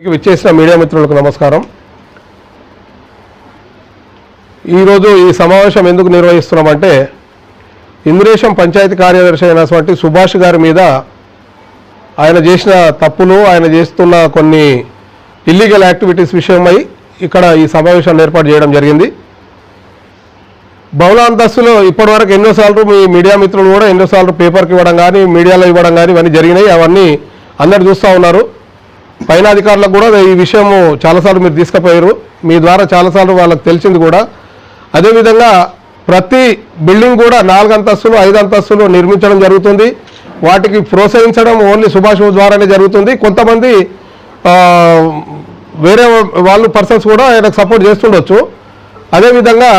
విచ్చేసిన మీడియా మిత్రులకు నమస్కారం. ఈరోజు ఈ సమావేశం ఎందుకు నిర్వహిస్తున్నామంటే ఇంద్రేశం పంచాయతీ కార్యదర్శి అయినటువంటి సుభాష్ గారి మీద ఆయన చేసిన తప్పులు ఆయన చేస్తున్న కొన్ని ఇల్లీగల్ యాక్టివిటీస్ విషయమై ఇక్కడ ఈ సమావేశాన్ని ఏర్పాటు చేయడం జరిగింది. బహుళ అంతస్తులో ఇప్పటివరకు ఎన్నోసార్లు మీ మీడియా మిత్రులు కూడా ఎన్నోసార్లు పేపర్కి ఇవ్వడం కానీ మీడియాలో ఇవ్వడం కానీ ఇవన్నీ జరిగినాయి. అవన్నీ అందరు చూస్తూ ఉన్నారు. పైన అధికారులకు కూడా ఈ విషయము చాలాసార్లు మీరు తీసుకుపోయారు. మీ ద్వారా చాలాసార్లు వాళ్ళకి తెలిసింది కూడా. అదేవిధంగా ప్రతి బిల్డింగ్ కూడా నాలుగు అంతస్తులు ఐదు అంతస్తులు నిర్మించడం జరుగుతుంది. వాటికి ప్రోత్సహించడం ఓన్లీ సుభాష్ ద్వారానే జరుగుతుంది. కొంతమంది వేరే వాళ్ళు పర్సన్స్ కూడా ఆయనకు సపోర్ట్ చేస్తుండొచ్చు. అదేవిధంగా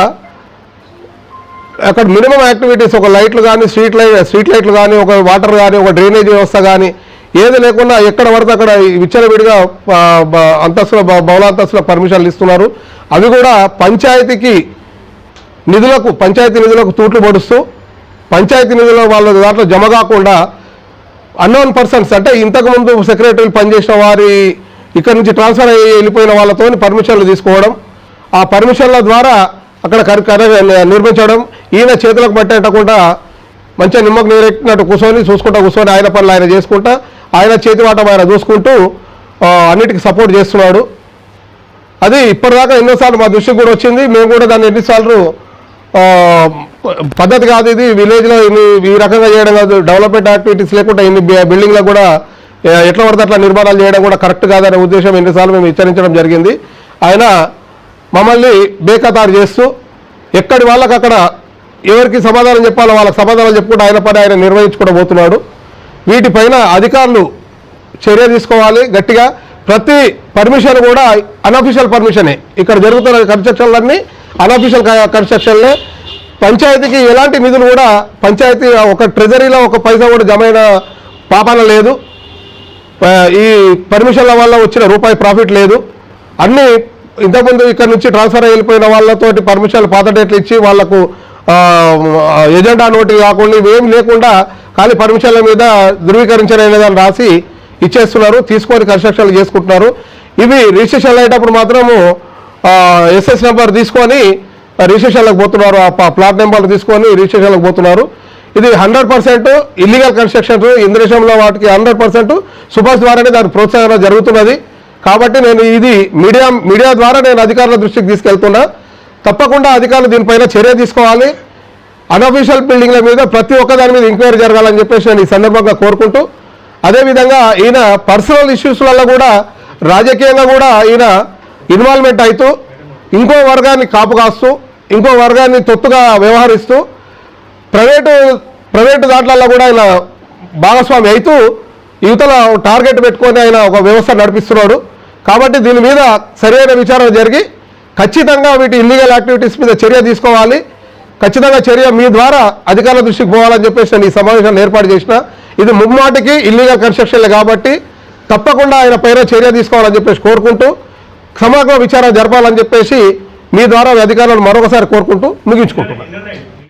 అక్కడ మినిమం యాక్టివిటీస్ ఒక లైట్లు కానీ స్ట్రీట్ లైట్ స్ట్రీట్ లైట్లు కానీ ఒక వాటర్ కానీ ఒక డ్రైనేజ్ వ్యవస్థ కానీ ఏది లేకుండా ఎక్కడ పడితే అక్కడ విచ్చలవిడిగా అంతస్తుల బౌలాంతస్తుల పర్మిషన్లు ఇస్తున్నారు. అవి కూడా పంచాయతీకి నిధులకు పంచాయతీ నిధులకు తూట్లు పడుస్తూ పంచాయతీ నిధుల వాళ్ళ దాంట్లో జమ కాకుండా అన్నోన్ పర్సన్స్ అంటే ఇంతకుముందు సెక్రటరీలు పనిచేసిన వారి ఇక్కడ నుంచి ట్రాన్స్ఫర్ అయ్యి వెళ్ళిపోయిన వాళ్ళతో పర్మిషన్లు తీసుకోవడం ఆ పర్మిషన్ల ద్వారా అక్కడ కర్ కర నిర్మించడం ఈయన చేతులకు పట్టేటకుండా మంచిగా నిమ్మకు నీరెట్టినట్టు కూర్చొని చూసుకుంటా కూర్చొని ఆయన పనులు ఆయన చేసుకుంటా ఆయన చేతి వాటం ఆయన చూసుకుంటూ అన్నిటికీ సపోర్ట్ చేస్తున్నాడు. అది ఇప్పటిదాకా ఎన్నోసార్లు మా దృష్టికి కూడా వచ్చింది. మేము కూడా దాన్ని ఎన్నిసార్లు పద్ధతి కాదు ఇది. విలేజ్లో ఇన్ని ఈ రకంగా చేయడం కాదు. డెవలప్మెంట్ యాక్టివిటీస్ లేకుండా ఇన్ని బిల్డింగ్లకు కూడా ఎట్లా పడితే అట్లా నిర్మాణాలు చేయడం కూడా కరెక్ట్ కాదనే ఉద్దేశం ఎన్నిసార్లు మేము హెచ్చరించడం జరిగింది. ఆయన మమ్మల్ని బేఖతారు చేస్తూ ఎక్కడి వాళ్ళకి అక్కడ ఎవరికి సమాధానం చెప్పాలో వాళ్ళకి సమాధానం చెప్పుకుంటూ ఆయన పని ఆయన నిర్వహించుకోబోతున్నాడు వీటిపైన అధికారులు చర్య తీసుకోవాలి గట్టిగా. ప్రతి పర్మిషన్ కూడా అన్అఫీషియల్ పర్మిషనే ఇక్కడ జరుగుతున్న కన్స్ట్రక్షన్లన్నీ అన్అఫీషియల్ కన్స్ట్రక్షన్లే. పంచాయతీకి ఎలాంటి నిధులు కూడా పంచాయతీ ఒక ట్రెజరీలో ఒక పైసా కూడా జమైన పాపాన లేదు. ఈ పర్మిషన్ల వల్ల వచ్చిన రూపాయి ప్రాఫిట్ లేదు. అన్నీ ఇంతకుముందు ఇక్కడ నుంచి ట్రాన్స్ఫర్ అయిపోయిన వాళ్ళతోటి పర్మిషన్లు పాత డేట్లు ఇచ్చి వాళ్ళకు ఎజెండా నోటి కాకుండా ఇవేం లేకుండా ఖాళీ పర్మిషన్ల మీద ధృవీకరించలేదని రాసి ఇచ్చేస్తున్నారు తీసుకొని కన్స్ట్రక్షన్లు చేసుకుంటున్నారు. ఇవి రిజిస్ట్రేషన్ అయ్యేటప్పుడు మాత్రము ఎస్ఎస్ నెంబర్ తీసుకొని రిజిస్ట్రేషన్లకు పోతున్నారు. ఆ ప్లాట్ నెంబర్ తీసుకొని రిజిస్ట్రేషన్లకు పోతున్నారు. ఇది హండ్రెడ్ పర్సెంట్ ఇల్లీగల్ కన్స్ట్రక్షన్స్ ఇంద్రేశంలో వాటికి హండ్రెడ్ పర్సెంట్ సుభాష్ ద్వారానే దాని ప్రోత్సాహన జరుగుతున్నది. కాబట్టి నేను ఇది మీడియా మీడియా ద్వారా నేను అధికారుల దృష్టికి తీసుకెళ్తున్నా. తప్పకుండా అధికారులు దీనిపైన చర్య తీసుకోవాలి. అన్అఫీషియల్ బిల్డింగ్ల మీద ప్రతి ఒక్క దాని మీద ఎంక్వైరీ జరగాలని చెప్పేసి నేను ఈ సందర్భంగా కోరుకుంటూ అదేవిధంగా ఈయన పర్సనల్ ఇష్యూస్లలో కూడా రాజకీయంగా కూడా ఈయన ఇన్వాల్వ్మెంట్ అవుతూ ఇంకో వర్గాన్ని కాపు కాస్తూ ఇంకో వర్గాన్ని తొత్తుగా వ్యవహరిస్తూ ప్రైవేటు ప్రైవేటు దాంట్లలో కూడా ఆయన భాగస్వామి అవుతూ యువతల టార్గెట్ పెట్టుకొని ఆయన ఒక వ్యవస్థ నడిపిస్తున్నాడు. కాబట్టి దీని మీద సరైన విచారణ జరిగి ఖచ్చితంగా వీటి ఇల్లీగల్ యాక్టివిటీస్ మీద చర్య తీసుకోవాలి. ఖచ్చితంగా చర్య మీ ద్వారా అధికారుల దృష్టికి పోవాలని చెప్పేసి నేను ఈ సమావేశాన్ని ఏర్పాటు చేసిన. ఇది ముమ్మాటికి ఇల్లీగల్ కన్స్ట్రక్షన్లే కాబట్టి తప్పకుండా ఆయన పైన చర్య తీసుకోవాలని చెప్పేసి కోరుకుంటూ సమగ్ర విచారణ జరపాలని చెప్పేసి మీ ద్వారా అధికారులను మరొకసారి కోరుకుంటూ ముగించుకుంటున్నాను.